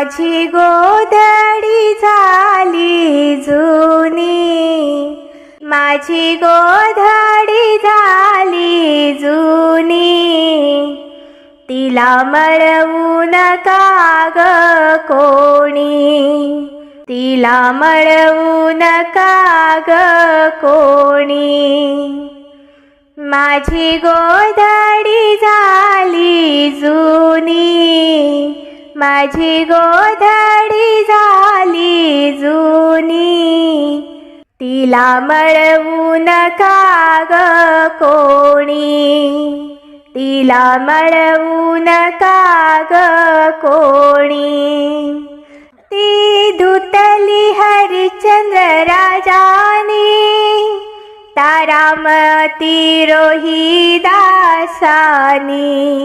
माझी गोधडी झाली जुनी. माझी गोधडी झाली जुनी. तिला मळवू नका ग कोणी. तिला मळवू नका ग कोणी. माझी गोधडी झाली जुनी. माझी गोधडी झाली जुनी. तिला मळवू नका ग कोणी. तिला मळवू नका ग कोणी. ती धुतली हरिश्चंद्र राजानी. तारामती रोही दासानी